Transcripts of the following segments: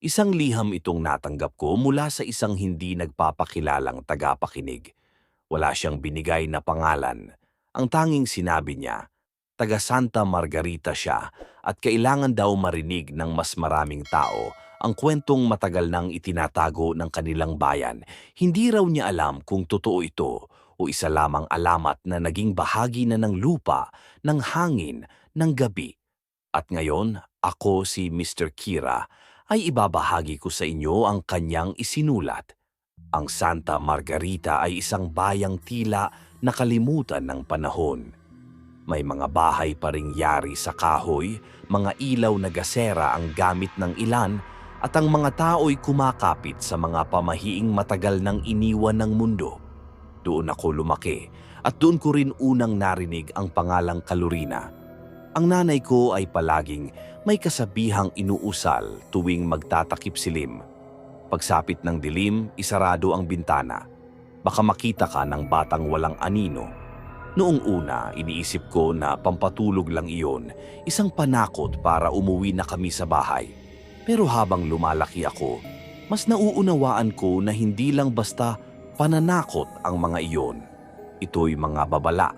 Isang liham itong natanggap ko mula sa isang hindi nagpapakilalang tagapakinig. Wala siyang binigay na pangalan. Ang tanging sinabi niya, taga Santa Margarita siya at kailangan daw marinig ng mas maraming tao ang kwentong matagal nang itinatago ng kanilang bayan. Hindi raw niya alam kung totoo ito o isa lamang alamat na naging bahagi na ng lupa, ng hangin, ng gabi. At ngayon, ako si Mr. Kira ay ibabahagi ko sa inyo ang kanyang isinulat. Ang Santa Margarita ay isang bayang tila nakalimutan ng panahon. May mga bahay pa ring yari sa kahoy, mga ilaw na gasera ang gamit ng ilan, at ang mga tao'y kumakapit sa mga pamahiing matagal nang iniwan ng mundo. Doon ako lumaki at doon ko rin unang narinig ang pangalang Kalurina. Ang nanay ko ay palaging may kasabihang inuusal tuwing magtatakip silim. Pagsapit ng dilim, isarado ang bintana. Baka makita ka ng batang walang anino. Noong una, iniisip ko na pampatulog lang iyon, isang panakot para umuwi na kami sa bahay. Pero habang lumalaki ako, mas nauunawaan ko na hindi lang basta pananakot ang mga iyon. Ito'y mga babala.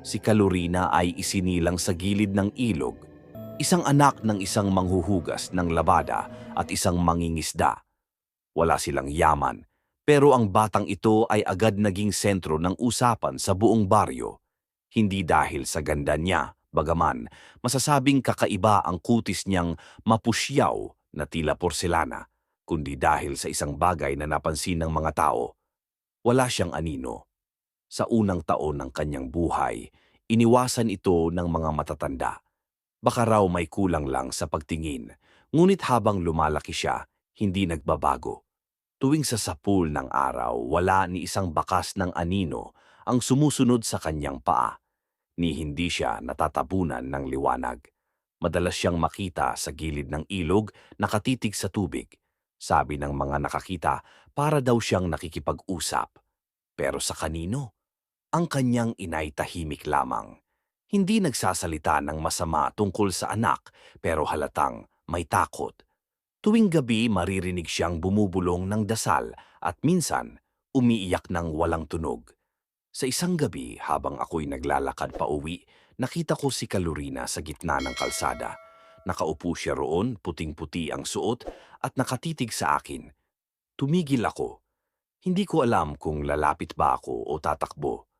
Si Kalorina ay isinilang sa gilid ng ilog, isang anak ng isang manghuhugas ng labada at isang mangingisda. Wala silang yaman, pero ang batang ito ay agad naging sentro ng usapan sa buong baryo. Hindi dahil sa ganda niya, bagaman masasabing kakaiba ang kutis niyang mapusyaw na tila porselana, kundi dahil sa isang bagay na napansin ng mga tao. Wala siyang anino. Sa unang taon ng kanyang buhay, iniwasan ito ng mga matatanda. Baka raw may kulang lang sa pagtingin, ngunit habang lumalaki siya, hindi nagbabago. Tuwing sa sapul ng araw, wala ni isang bakas ng anino ang sumusunod sa kanyang paa, ni hindi siya natatabunan ng liwanag. Madalas siyang makita sa gilid ng ilog nakatitig sa tubig. Sabi ng mga nakakita, para daw siyang nakikipag-usap. Pero sa kanino? Ang kanyang inay tahimik lamang. Hindi nagsasalita ng masama tungkol sa anak, pero halatang may takot. Tuwing gabi maririnig siyang bumubulong ng dasal at minsan umiiyak ng walang tunog. Sa isang gabi habang ako'y naglalakad pa uwi, nakita ko si Kalurina sa gitna ng kalsada. Nakaupo siya roon, puting-puti ang suot at nakatitig sa akin. Tumigil ako. Hindi ko alam kung lalapit ba ako o tatakbo.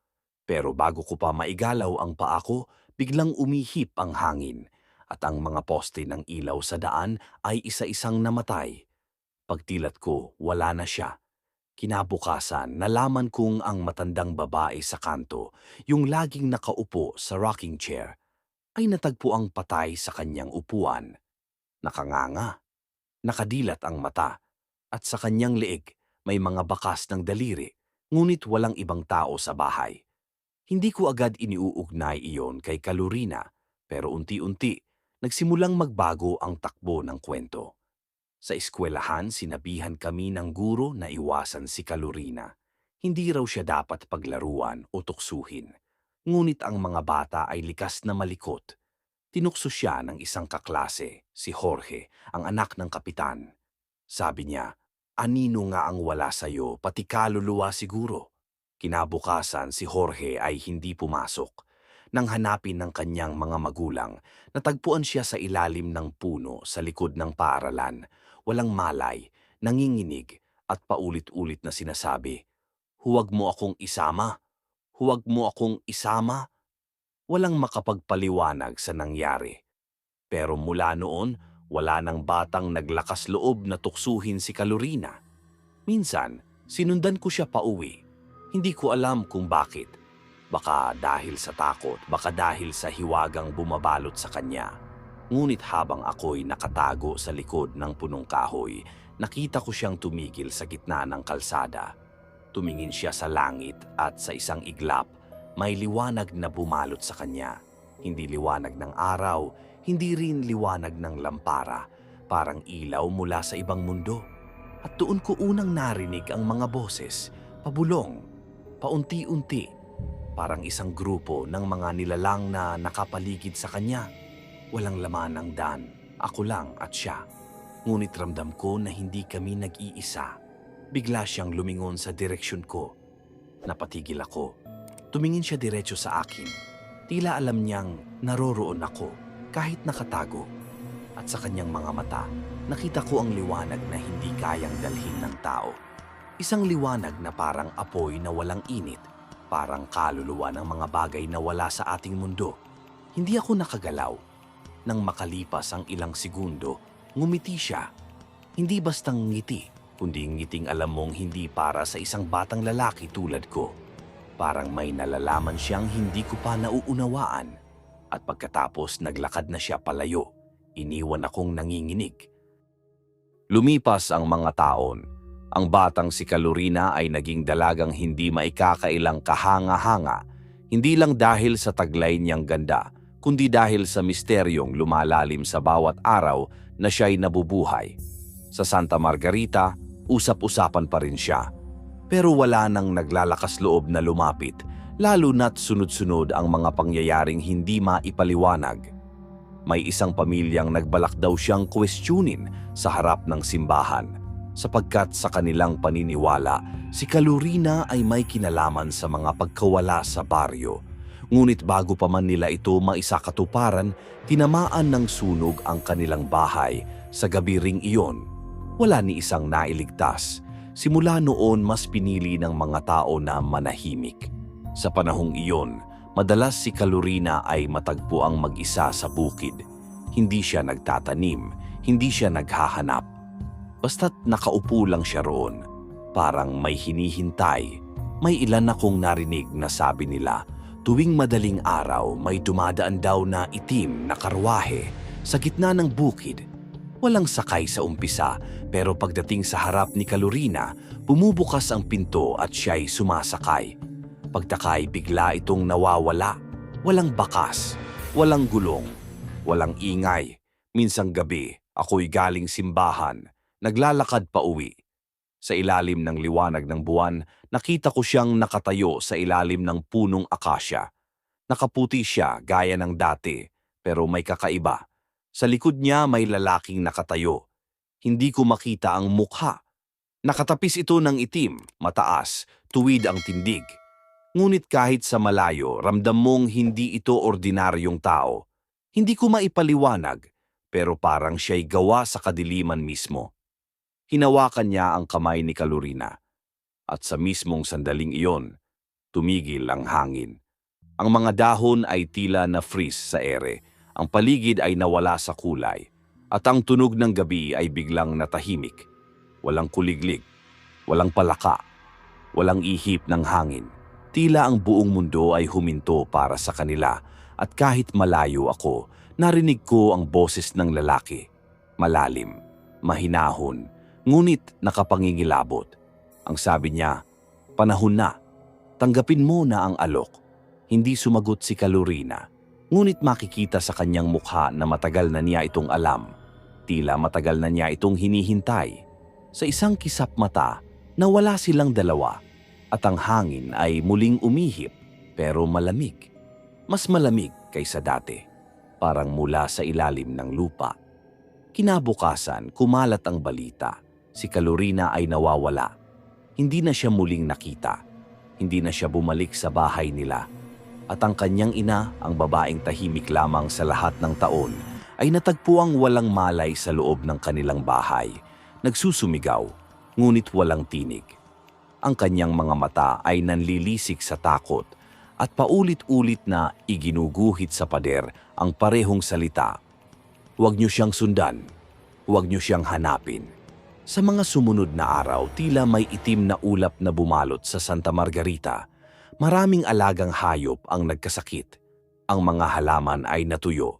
Pero bago ko pa maigalaw ang paa ko, biglang umihip ang hangin at ang mga poste ng ilaw sa daan ay isa-isang namatay. Pagtilat ko, wala na siya. Kinabukasan, nalaman kong ang matandang babae sa kanto, yung laging nakaupo sa rocking chair, ay natagpo ang patay sa kanyang upuan. Nakanganga, nakadilat ang mata, at sa kanyang leeg may mga bakas ng daliri, ngunit walang ibang tao sa bahay. Hindi ko agad iniuugnay iyon kay Kalurina, pero unti-unti nagsimulang magbago ang takbo ng kwento. Sa eskwelahan, sinabihan kami ng guro na iwasan si Kalurina. Hindi raw siya dapat paglaruan o tuksuhin. Ngunit ang mga bata ay likas na malikot. Tinukso siya ng isang kaklase, si Jorge, ang anak ng kapitan. Sabi niya, anino nga ang wala sa'yo, pati kaluluwa siguro. Kinabukasan, si Jorge ay hindi pumasok nang hanapin ng kanyang mga magulang, natagpuan siya sa ilalim ng puno sa likod ng paaralan. Walang malay, nanginginig at paulit-ulit na sinasabi, Huwag mo akong isama, huwag mo akong isama. Walang makapagpaliwanag sa nangyari. Pero mula noon, wala nang batang naglakas loob na tuksuhin si Kalorina. Minsan, sinundan ko siya pauwi. Hindi ko alam kung bakit. Baka dahil sa takot, baka dahil sa hiwagang bumabalot sa kanya. Ngunit habang ako'y nakatago sa likod ng punong kahoy, nakita ko siyang tumigil sa gitna ng kalsada. Tumingin siya sa langit at sa isang iglap, may liwanag na bumalot sa kanya. Hindi liwanag ng araw, hindi rin liwanag ng lampara, parang ilaw mula sa ibang mundo. At doon ko unang narinig ang mga boses, pabulong, paunti-unti, parang isang grupo ng mga nilalang na nakapaligid sa kanya. Walang laman ang dan, ako lang at siya. Ngunit ramdam ko na hindi kami nag-iisa. Bigla siyang lumingon sa direksyon ko. Napatigil ako. Tumingin siya diretso sa akin. Tila alam niyang naroroon ako kahit nakatago. At sa kanyang mga mata, nakita ko ang liwanag na hindi kayang dalhin ng tao. Isang liwanag na parang apoy na walang init, parang kaluluwa ng mga bagay na wala sa ating mundo. Hindi ako nakagalaw. Nang makalipas ang ilang segundo, ngumiti siya. Hindi bastang ngiti, kundi ngiting alam mong hindi para sa isang batang lalaki tulad ko. Parang may nalalaman siyang hindi ko pa nauunawaan. At pagkatapos naglakad na siya palayo, iniwan akong nanginginig. Lumipas ang mga taon. Ang batang si Kalorina ay naging dalagang hindi maikakailang kahanga-hanga, hindi lang dahil sa taglay niyang ganda, kundi dahil sa misteryong lumalalim sa bawat araw na siya'y nabubuhay. Sa Santa Margarita, usap-usapan pa rin siya. Pero wala nang naglalakas loob na lumapit, lalo na't sunod-sunod ang mga pangyayaring hindi maipaliwanag. May isang pamilyang nagbalak daw siyang questionin sa harap ng simbahan sapagkat sa kanilang paniniwala, si Kalurina ay may kinalaman sa mga pagkawala sa baryo. Ngunit bago pa man nila ito maisakatuparan, tinamaan ng sunog ang kanilang bahay sa gabi ring iyon. Wala ni isang nailigtas. Simula noon mas pinili ng mga tao na manahimik. Sa panahong iyon, madalas si Kalurina ay matagpo ang mag-isa sa bukid. Hindi siya nagtatanim, hindi siya naghahanap. Basta't nakaupo lang siya roon, parang may hinihintay. May ilan akong narinig na sabi nila, tuwing madaling araw may dumadaan daw na itim na karwahe sa gitna ng bukid. Walang sakay sa umpisa pero pagdating sa harap ni Kalurina, bumubukas ang pinto at siya'y sumasakay. Pagtakay bigla itong nawawala. Walang bakas, walang gulong, walang ingay. Minsang gabi, ako'y galing simbahan, naglalakad pa uwi. Sa ilalim ng liwanag ng buwan, nakita ko siyang nakatayo sa ilalim ng punong akasya. Nakaputi siya gaya ng dati, pero may kakaiba. Sa likod niya may lalaking nakatayo. Hindi ko makita ang mukha. Nakatapis ito ng itim, mataas, tuwid ang tindig. Ngunit kahit sa malayo, ramdam mong hindi ito ordinaryong tao. Hindi ko maipaliwanag, pero parang siya'y gawa sa kadiliman mismo. Hinawakan niya ang kamay ni Kalurina. At sa mismong sandaling iyon, tumigil ang hangin. Ang mga dahon ay tila na freeze sa ere. Ang paligid ay nawala sa kulay. At ang tunog ng gabi ay biglang natahimik. Walang kuliglig, walang palaka, walang ihip ng hangin. Tila ang buong mundo ay huminto para sa kanila at kahit malayo ako, narinig ko ang boses ng lalaki. Malalim, mahinahon, ngunit nakapangingilabot. Ang sabi niya, panahon na, tanggapin mo na ang alok. Hindi sumagot si Kalurina, ngunit makikita sa kanyang mukha na matagal na niya itong alam. Tila matagal na niya itong hinihintay. Sa isang kisap mata, nawala silang dalawa at ang hangin ay muling umihip pero malamig. Mas malamig kaysa dati, parang mula sa ilalim ng lupa. Kinabukasan, kumalat ang balita. Si Kalorina ay nawawala. Hindi na siya muling nakita. Hindi na siya bumalik sa bahay nila. At ang kanyang ina, ang babaeng tahimik lamang sa lahat ng taon, ay natagpuang walang malay sa loob ng kanilang bahay. Nagsusumigaw, ngunit walang tinig. Ang kanyang mga mata ay nanlilisik sa takot at paulit-ulit na iginuguhit sa pader ang parehong salita. Huwag niyo siyang sundan. Huwag niyo siyang hanapin. Sa mga sumunod na araw, tila may itim na ulap na bumalot sa Santa Margarita. Maraming alagang hayop ang nagkasakit. Ang mga halaman ay natuyo.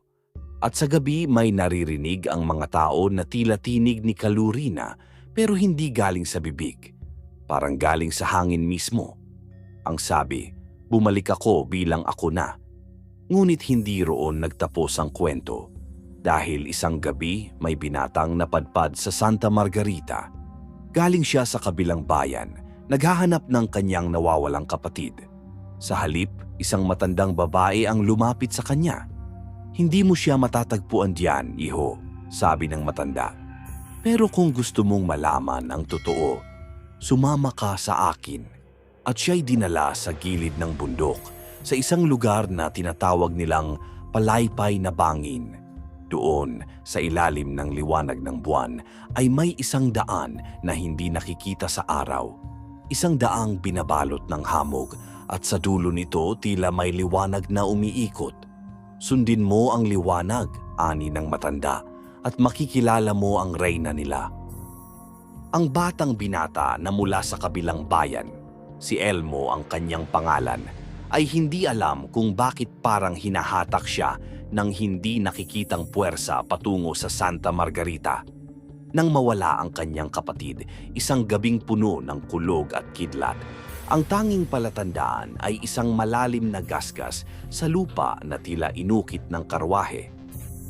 At sa gabi may naririnig ang mga tao na tila tinig ni Kalurina pero hindi galing sa bibig. Parang galing sa hangin mismo. Ang sabi, bumalik ako bilang ako na. Ngunit hindi roon nagtapos ang kwento dahil isang gabi may binatang napadpad sa Santa Margarita. Galing siya sa kabilang bayan, naghahanap ng kanyang nawawalang kapatid. Sa halip, isang matandang babae ang lumapit sa kanya. Hindi mo siya matatagpuan diyan, iho, sabi ng matanda. Pero kung gusto mong malaman ang totoo, sumama ka sa akin. At siya'y dinala sa gilid ng bundok sa isang lugar na tinatawag nilang Palaypay na Bangin. Doon, sa ilalim ng liwanag ng buwan, ay may isang daan na hindi nakikita sa araw. Isang daang binabalot ng hamog at sa dulo nito tila may liwanag na umiikot. Sundin mo ang liwanag, ani ng matanda, at makikilala mo ang reyna nila. Ang batang binata na mula sa kabilang bayan, si Elmo ang kanyang pangalan, ay hindi alam kung bakit parang hinahatak siya ng hindi nakikitang puwersa patungo sa Santa Margarita. Nang mawala ang kanyang kapatid, isang gabing puno ng kulog at kidlat, ang tanging palatandaan ay isang malalim na gasgas sa lupa na tila inukit ng karwahe.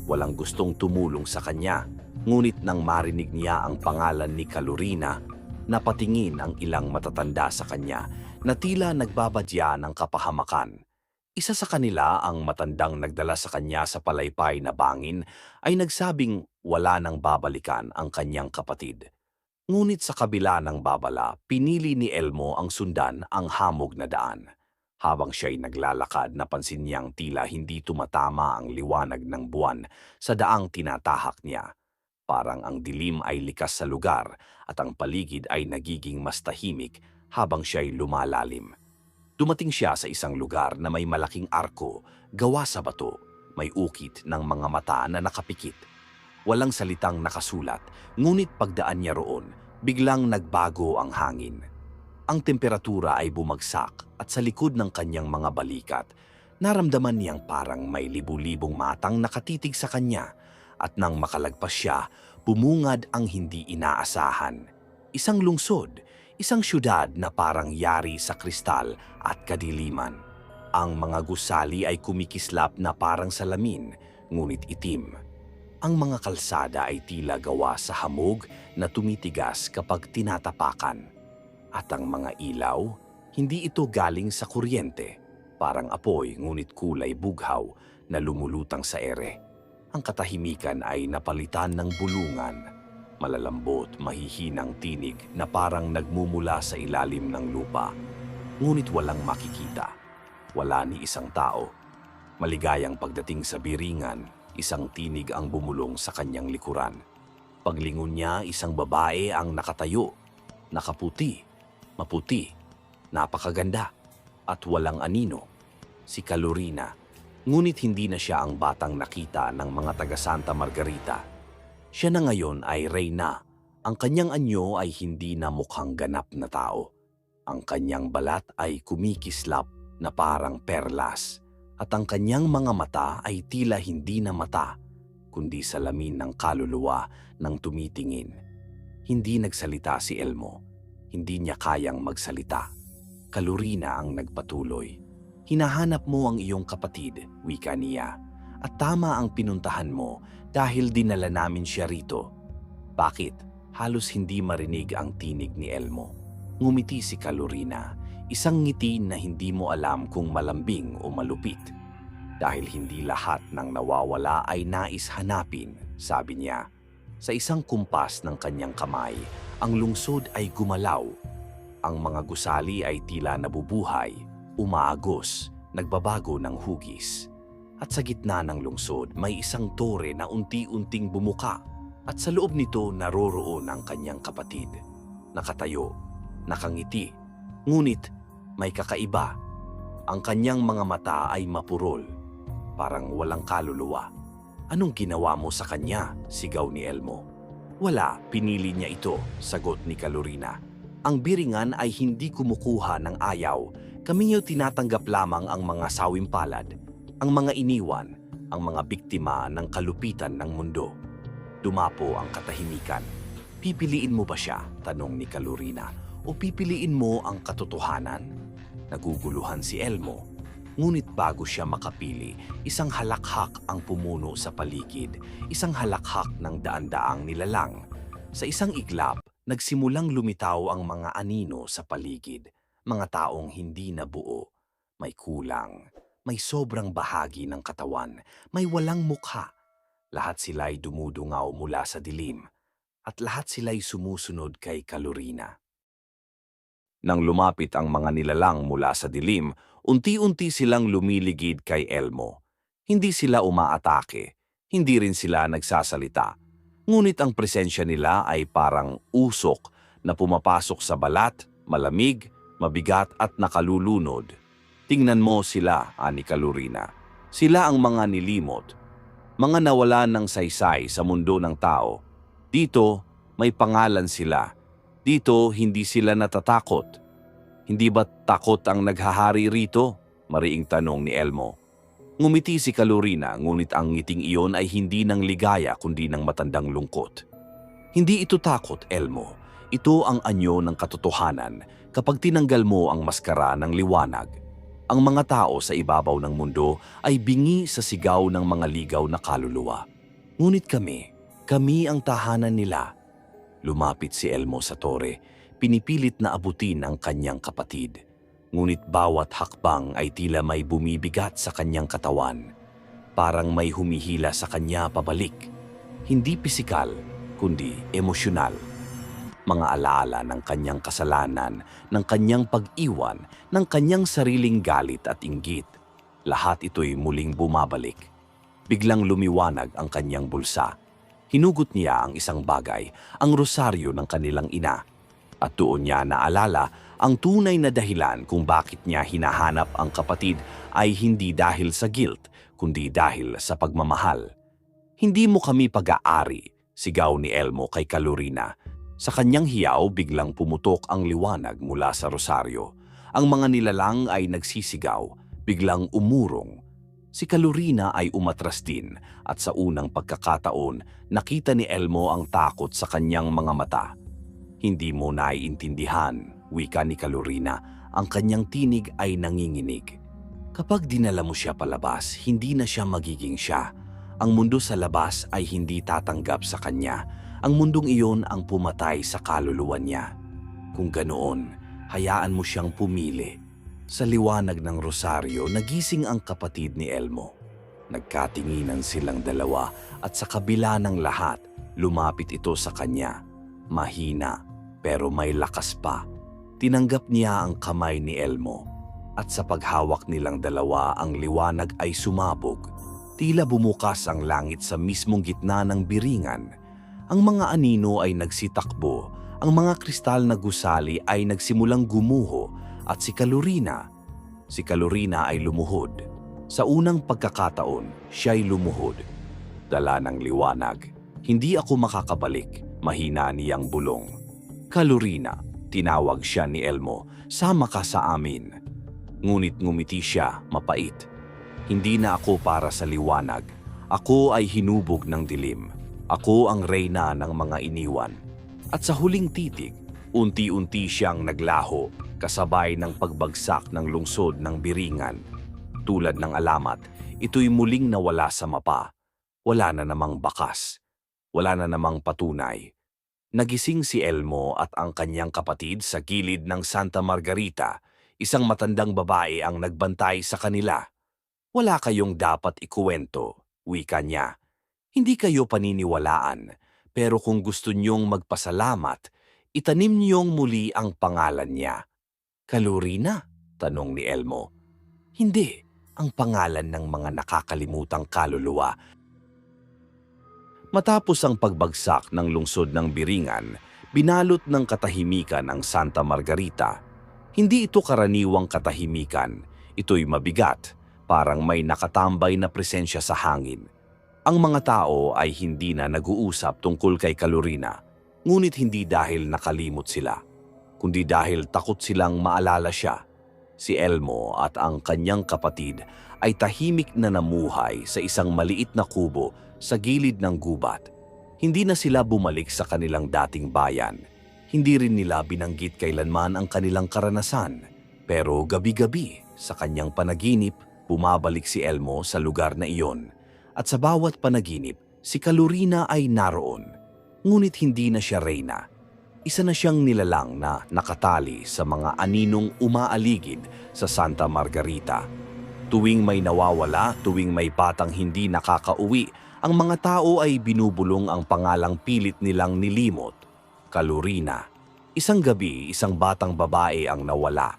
Walang gustong tumulong sa kanya, ngunit nang marinig niya ang pangalan ni Kalurina, napatingin ang ilang matatanda sa kanya na tila nagbabadya ng kapahamakan. Isa sa kanila, ang matandang nagdala sa kanya sa palaypay na bangin, ay nagsabing wala nang babalikan ang kanyang kapatid. Ngunit sa kabila ng babala, pinili ni Elmo ang sundan ang hamog na daan. Habang siya'y naglalakad, napansin niyang tila hindi tumatama ang liwanag ng buwan sa daang tinatahak niya. Parang ang dilim ay likas sa lugar at ang paligid ay nagiging mas tahimik habang siya'y lumalalim. Dumating siya sa isang lugar na may malaking arko, gawa sa bato, may ukit ng mga mata na nakapikit. Walang salitang nakasulat, ngunit pagdaan niya roon, biglang nagbago ang hangin. Ang temperatura ay bumagsak at sa likod ng kanyang mga balikat, naramdaman niyang parang may libu-libong matang nakatitig sa kanya at nang makalagpas siya, bumungad ang hindi inaasahan. Isang lungsod, isang syudad na parang yari sa kristal at kadiliman. Ang mga gusali ay kumikislap na parang salamin, ngunit itim. Ang mga kalsada ay tila gawa sa hamog na tumitigas kapag tinatapakan. At ang mga ilaw, hindi ito galing sa kuryente, parang apoy ngunit kulay bughaw na lumulutang sa ere. Ang katahimikan ay napalitan ng bulungan malalambot, mahihinang tinig na parang nagmumula sa ilalim ng lupa. Ngunit walang makikita. Wala ni isang tao. Maligayang pagdating sa biringan, isang tinig ang bumulong sa kanyang likuran. Paglingon niya, isang babae ang nakatayo. Nakaputi, maputi, napakaganda, at walang anino. Si Kalorina. Ngunit hindi na siya ang batang nakita ng mga taga Santa Margarita siya na ngayon ay Reyna. Ang kanyang anyo ay hindi na mukhang ganap na tao. Ang kanyang balat ay kumikislap na parang perlas at ang kanyang mga mata ay tila hindi na mata kundi salamin ng kaluluwa ng tumitingin. Hindi nagsalita si Elmo. Hindi niya kayang magsalita. Kalurina ang nagpatuloy. Hinahanap mo ang iyong kapatid, wika niya. At tama ang pinuntahan mo dahil dinala namin siya rito. Bakit? Halos hindi marinig ang tinig ni Elmo. Ngumiti si Kalorina, isang ngiti na hindi mo alam kung malambing o malupit. Dahil hindi lahat ng nawawala ay nais hanapin, sabi niya. Sa isang kumpas ng kanyang kamay, ang lungsod ay gumalaw. Ang mga gusali ay tila nabubuhay, umaagos, nagbabago ng hugis. At sa gitna ng lungsod may isang tore na unti-unting bumuka at sa loob nito naroroon ang kanyang kapatid. Nakatayo, nakangiti, ngunit may kakaiba. Ang kanyang mga mata ay mapurol, parang walang kaluluwa. Anong ginawa mo sa kanya? Sigaw ni Elmo. Wala, pinili niya ito, sagot ni Kalorina. Ang biringan ay hindi kumukuha ng ayaw. Kami niyo tinatanggap lamang ang mga sawimpalad ang mga iniwan, ang mga biktima ng kalupitan ng mundo. Dumapo ang katahimikan. Pipiliin mo ba siya? Tanong ni Kalurina. O pipiliin mo ang katotohanan? Naguguluhan si Elmo. Ngunit bago siya makapili, isang halakhak ang pumuno sa paligid, isang halakhak ng daan-daang nilalang. Sa isang iglap, nagsimulang lumitaw ang mga anino sa paligid, mga taong hindi nabuo, may kulang, may sobrang bahagi ng katawan, may walang mukha. Lahat sila ay dumudungaw mula sa dilim. at lahat sila'y sumusunod kay Kalorina. Nang lumapit ang mga nilalang mula sa dilim, unti-unti silang lumiligid kay Elmo. Hindi sila umaatake, hindi rin sila nagsasalita. Ngunit ang presensya nila ay parang usok na pumapasok sa balat, malamig, mabigat at nakalulunod. Tingnan mo sila, ani Kalorina. Sila ang mga nilimot, mga nawala ng saysay sa mundo ng tao. Dito, may pangalan sila. Dito, hindi sila natatakot. Hindi ba takot ang naghahari rito? Mariing tanong ni Elmo. Ngumiti si Kalorina, ngunit ang ngiting iyon ay hindi ng ligaya kundi ng matandang lungkot. Hindi ito takot, Elmo. Ito ang anyo ng katotohanan kapag tinanggal mo ang maskara ng liwanag. Ang mga tao sa ibabaw ng mundo ay bingi sa sigaw ng mga ligaw na kaluluwa. Ngunit kami, kami ang tahanan nila. Lumapit si Elmo sa tore, pinipilit na abutin ang kanyang kapatid. Ngunit bawat hakbang ay tila may bumibigat sa kanyang katawan. Parang may humihila sa kanya pabalik. Hindi pisikal, kundi emosyonal. Mga alaala ng kanyang kasalanan, ng kanyang pag-iwan, ng kanyang sariling galit at inggit. Lahat ito'y muling bumabalik. Biglang lumiwanag ang kanyang bulsa. Hinugot niya ang isang bagay, ang rosaryo ng kanilang ina. At doon niya naalala ang tunay na dahilan kung bakit niya hinahanap ang kapatid ay hindi dahil sa guilt, kundi dahil sa pagmamahal. Hindi mo kami pag-aari, sigaw ni Elmo kay Kalorina. Sa kanyang hiyaw biglang pumutok ang liwanag mula sa rosaryo. Ang mga nilalang ay nagsisigaw, biglang umurong. Si Kalorina ay umatras din at sa unang pagkakataon nakita ni Elmo ang takot sa kanyang mga mata. Hindi mo naiintindihan, wika ni Kalorina, ang kanyang tinig ay nanginginig. Kapag dinala mo siya palabas, hindi na siya magiging siya. Ang mundo sa labas ay hindi tatanggap sa kanya. Ang mundong iyon ang pumatay sa kaluluwa niya. Kung ganoon, hayaan mo siyang pumili. Sa liwanag ng rosaryo, nagising ang kapatid ni Elmo. Nagkatinginan silang dalawa at sa kabila ng lahat, lumapit ito sa kanya. Mahina, pero may lakas pa. Tinanggap niya ang kamay ni Elmo at sa paghawak nilang dalawa ang liwanag ay sumabog. Tila bumukas ang langit sa mismong gitna ng biringan. Ang mga anino ay nagsitakbo, ang mga kristal na gusali ay nagsimulang gumuho at si Kalorina, si Kalorina ay lumuhod. Sa unang pagkakataon, siya'y lumuhod. Dala ng liwanag, hindi ako makakabalik, mahina niyang bulong. Kalorina, tinawag siya ni Elmo, sama ka sa amin. Ngunit ngumiti siya, mapait. Hindi na ako para sa liwanag. Ako ay hinubog ng dilim. Ako ang reyna ng mga iniwan. At sa huling titig, unti-unti siyang naglaho kasabay ng pagbagsak ng lungsod ng biringan. Tulad ng alamat, ito'y muling nawala sa mapa. Wala na namang bakas. Wala na namang patunay. Nagising si Elmo at ang kanyang kapatid sa gilid ng Santa Margarita. Isang matandang babae ang nagbantay sa kanila. Wala kayong dapat ikuwento, wika niya. Hindi kayo paniniwalaan, pero kung gusto niyong magpasalamat, itanim niyong muli ang pangalan niya. Kalorina? Tanong ni Elmo. Hindi, ang pangalan ng mga nakakalimutang kaluluwa. Matapos ang pagbagsak ng lungsod ng Biringan, binalot ng katahimikan ang Santa Margarita. Hindi ito karaniwang katahimikan, ito'y mabigat, parang may nakatambay na presensya sa hangin. Ang mga tao ay hindi na nag-uusap tungkol kay Kalorina, ngunit hindi dahil nakalimot sila, kundi dahil takot silang maalala siya. Si Elmo at ang kanyang kapatid ay tahimik na namuhay sa isang maliit na kubo sa gilid ng gubat. Hindi na sila bumalik sa kanilang dating bayan. Hindi rin nila binanggit kailanman ang kanilang karanasan. Pero gabi-gabi, sa kanyang panaginip, bumabalik si Elmo sa lugar na iyon. At sa bawat panaginip, si Kalorina ay naroon. Ngunit hindi na siya reyna. Isa na siyang nilalang na nakatali sa mga aninong umaaligid sa Santa Margarita. Tuwing may nawawala, tuwing may batang hindi nakakauwi, ang mga tao ay binubulong ang pangalang pilit nilang nilimot, Kalurina. Isang gabi, isang batang babae ang nawala.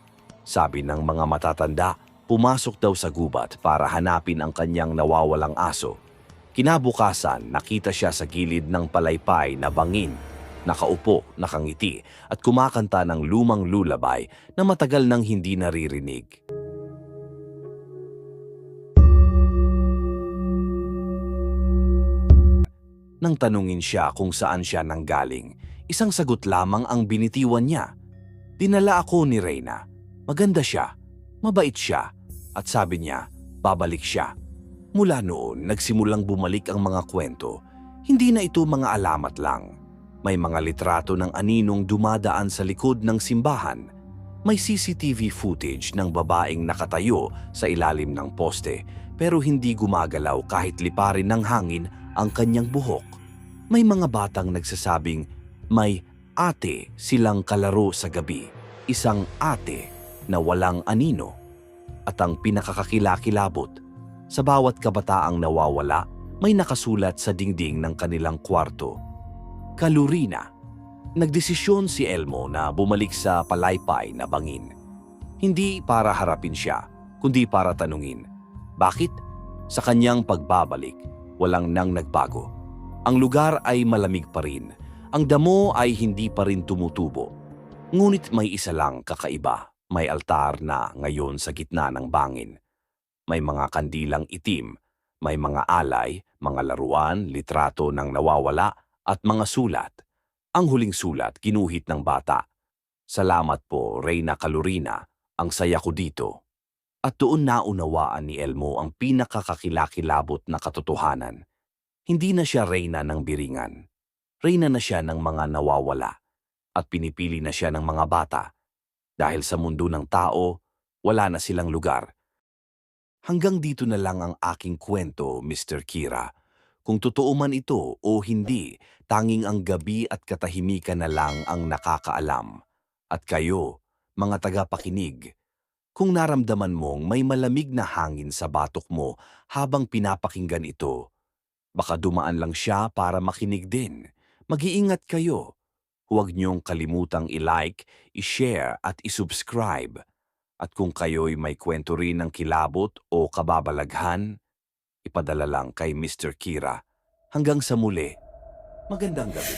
Sabi ng mga matatanda, pumasok daw sa gubat para hanapin ang kanyang nawawalang aso. Kinabukasan, nakita siya sa gilid ng palaypay na bangin. Nakaupo, nakangiti, at kumakanta ng lumang lulabay na matagal nang hindi naririnig. Nang tanungin siya kung saan siya nanggaling, isang sagot lamang ang binitiwan niya. Dinala ako ni Reyna. Maganda siya, mabait siya, at sabi niya, babalik siya. Mula noon, nagsimulang bumalik ang mga kwento. Hindi na ito mga alamat lang. May mga litrato ng aninong dumadaan sa likod ng simbahan. May CCTV footage ng babaeng nakatayo sa ilalim ng poste pero hindi gumagalaw kahit liparin ng hangin ang kanyang buhok. May mga batang nagsasabing may ate silang kalaro sa gabi. Isang ate na walang anino. At ang pinakakakilakilabot, sa bawat kabataang nawawala, may nakasulat sa dingding ng kanilang kwarto. Kalurina. Nagdesisyon si Elmo na bumalik sa palaypay na bangin. Hindi para harapin siya, kundi para tanungin. Bakit? Sa kanyang pagbabalik, walang nang nagbago. Ang lugar ay malamig pa rin. Ang damo ay hindi pa rin tumutubo. Ngunit may isa lang kakaiba. May altar na ngayon sa gitna ng bangin. May mga kandilang itim, may mga alay, mga laruan, litrato ng nawawala at mga sulat. Ang huling sulat ginuhit ng bata. Salamat po, Reyna Kalurina. Ang saya ko dito. At doon naunawaan ni Elmo ang pinakakakilakilabot na katotohanan. Hindi na siya reyna ng biringan. Reyna na siya ng mga nawawala. At pinipili na siya ng mga bata. Dahil sa mundo ng tao, wala na silang lugar. Hanggang dito na lang ang aking kwento, Mr. Kira. Kung totoo man ito o hindi, tanging ang gabi at katahimikan na lang ang nakakaalam. At kayo, mga tagapakinig, kung naramdaman mong may malamig na hangin sa batok mo habang pinapakinggan ito, baka dumaan lang siya para makinig din. Mag-iingat kayo. Huwag niyong kalimutang i-like, i-share at i-subscribe. At kung kayo'y may kwento rin ng kilabot o kababalaghan, ipadala lang kay Mr. Kira. Hanggang sa muli, magandang gabi.